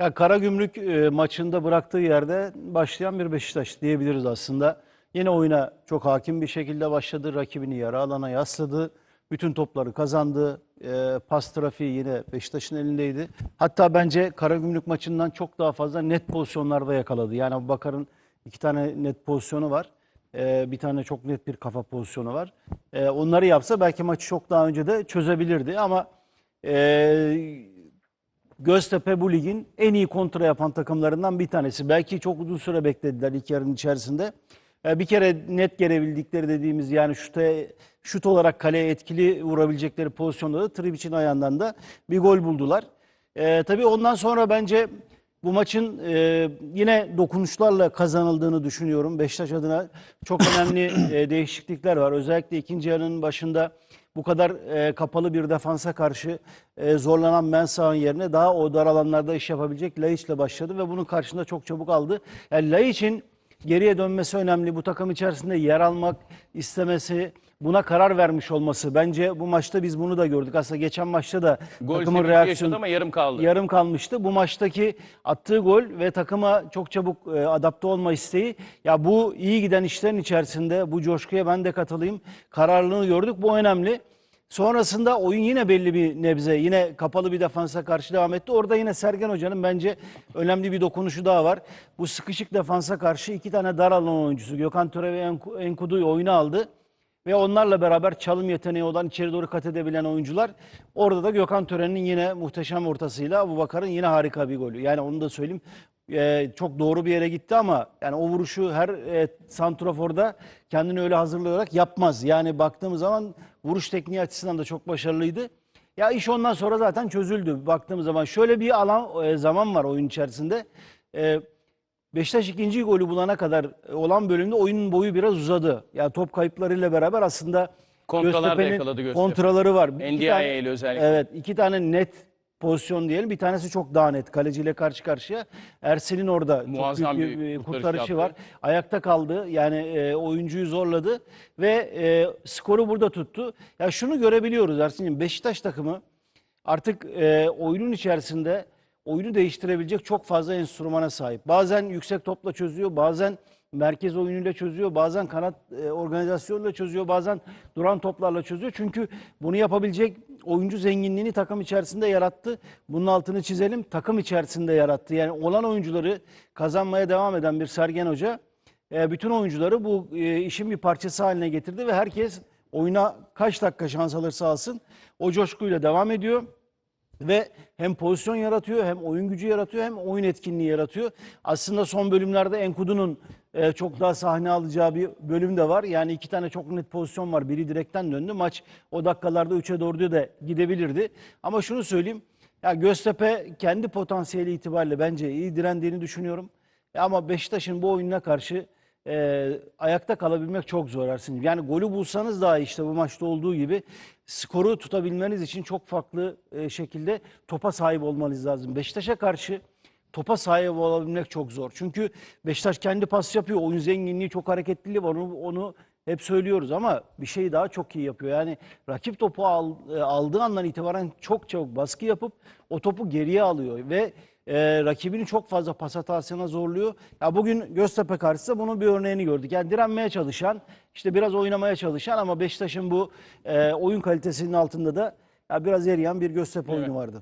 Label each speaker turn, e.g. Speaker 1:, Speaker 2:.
Speaker 1: Ya Karagümrük e, maçında bıraktığı yerde başlayan bir Beşiktaş diyebiliriz aslında. Yine oyuna çok hakim bir şekilde başladı. Rakibini yarı alana yasladı. Bütün topları kazandı. E, pas trafiği yine Beşiktaş'ın elindeydi. Hatta bence Karagümrük maçından çok daha fazla net pozisyonlarda yakaladı. Yani Abubakar'ın iki tane net pozisyonu var. E, bir tane çok net bir kafa pozisyonu var. E, onları yapsa belki maçı çok daha önce de çözebilirdi ama e, Göztepe bu ligin en iyi kontra yapan takımlarından bir tanesi. Belki çok uzun süre beklediler ilk yarının içerisinde. Ee, Bir kere net gelebildikleri dediğimiz yani şuta, şut olarak kaleye etkili vurabilecekleri pozisyonda da Tribic'in ayağından da bir gol buldular. Ee, tabii ondan sonra bence bu maçın e, yine dokunuşlarla kazanıldığını düşünüyorum. Beşiktaş adına çok önemli e, değişiklikler var. Özellikle ikinci yarının başında bu kadar e, kapalı bir defansa karşı e, zorlanan Mensah'ın yerine daha o dar alanlarda iş yapabilecek Laiç'le başladı ve bunun karşında çok çabuk aldı. Yani Laiç'in geriye dönmesi önemli. Bu takım içerisinde yer almak istemesi, buna karar vermiş olması. Bence bu maçta biz bunu da gördük. Aslında geçen maçta da
Speaker 2: Gol
Speaker 1: takımın reaksiyonu
Speaker 2: ama yarım kaldı.
Speaker 1: yarım kalmıştı. Bu maçtaki attığı gol ve takıma çok çabuk e, adapte olma isteği ya bu iyi giden işlerin içerisinde bu coşkuya ben de katılayım. Kararlılığını gördük. Bu önemli. Sonrasında oyun yine belli bir nebze, yine kapalı bir defansa karşı devam etti. Orada yine Sergen Hoca'nın bence önemli bir dokunuşu daha var. Bu sıkışık defansa karşı iki tane dar alan oyuncusu Gökhan Töre ve Enku- Enkudu'yu oyuna aldı. Ve onlarla beraber çalım yeteneği olan içeri doğru kat edebilen oyuncular. Orada da Gökhan Tören'in yine muhteşem ortasıyla Abu Bakar'ın yine harika bir golü. Yani onu da söyleyeyim. Ee, çok doğru bir yere gitti ama yani o vuruşu her e, santraforda kendini öyle hazırlayarak yapmaz. Yani baktığımız zaman vuruş tekniği açısından da çok başarılıydı. Ya iş ondan sonra zaten çözüldü baktığımız zaman. Şöyle bir alan e, zaman var oyun içerisinde. E, Beşiktaş ikinci golü bulana kadar olan bölümde oyunun boyu biraz uzadı. Ya top kayıplarıyla beraber aslında
Speaker 2: Kontralar da yakaladı Göztepe.
Speaker 1: kontraları var.
Speaker 2: NDIA ile özellikle.
Speaker 1: Evet, iki tane net pozisyon diyelim. Bir tanesi çok daha net. Kaleciyle karşı karşıya. Ersin'in orada
Speaker 2: Muazzam
Speaker 1: çok büyük
Speaker 2: bir,
Speaker 1: e,
Speaker 2: kurtarış
Speaker 1: kurtarışı
Speaker 2: yaptı.
Speaker 1: var. Ayakta kaldı. Yani e, oyuncuyu zorladı ve e, skoru burada tuttu. Ya şunu görebiliyoruz Ersin'cim. Beşiktaş takımı artık e, oyunun içerisinde oyunu değiştirebilecek çok fazla enstrümana sahip. Bazen yüksek topla çözüyor, bazen merkez oyunuyla çözüyor, bazen kanat e, organizasyonuyla çözüyor, bazen duran toplarla çözüyor. Çünkü bunu yapabilecek oyuncu zenginliğini takım içerisinde yarattı. Bunun altını çizelim, takım içerisinde yarattı. Yani olan oyuncuları kazanmaya devam eden bir Sergen Hoca e, bütün oyuncuları bu e, işin bir parçası haline getirdi ve herkes oyuna kaç dakika şans alırsa alsın o coşkuyla devam ediyor. Ve hem pozisyon yaratıyor, hem oyun gücü yaratıyor, hem oyun etkinliği yaratıyor. Aslında son bölümlerde Enkudu'nun e, çok daha sahne alacağı bir bölüm de var. Yani iki tane çok net pozisyon var. Biri direkten döndü. Maç o dakikalarda 3'e doğru da gidebilirdi. Ama şunu söyleyeyim. Ya Göztepe kendi potansiyeli itibariyle bence iyi direndiğini düşünüyorum. E, ama Beşiktaş'ın bu oyununa karşı e, ayakta kalabilmek çok zor Ersin. Yani golü bulsanız daha işte bu maçta olduğu gibi skoru tutabilmeniz için çok farklı e, şekilde topa sahip olmanız lazım. Beşiktaş'a karşı topa sahip olabilmek çok zor. Çünkü Beşiktaş kendi pas yapıyor. Oyun zenginliği çok hareketliliği var. Onu, onu hep söylüyoruz ama bir şey daha çok iyi yapıyor. Yani rakip topu al- e, aldığı andan itibaren çok çabuk baskı yapıp o topu geriye alıyor ve e, rakibini çok fazla pas hatasına zorluyor. Ya bugün Göztepe karşısında bunun bir örneğini gördük. Yani direnmeye çalışan, işte biraz oynamaya çalışan ama Beşiktaş'ın bu e, oyun kalitesinin altında da ya biraz eriyen bir Göztepe oyunu vardı.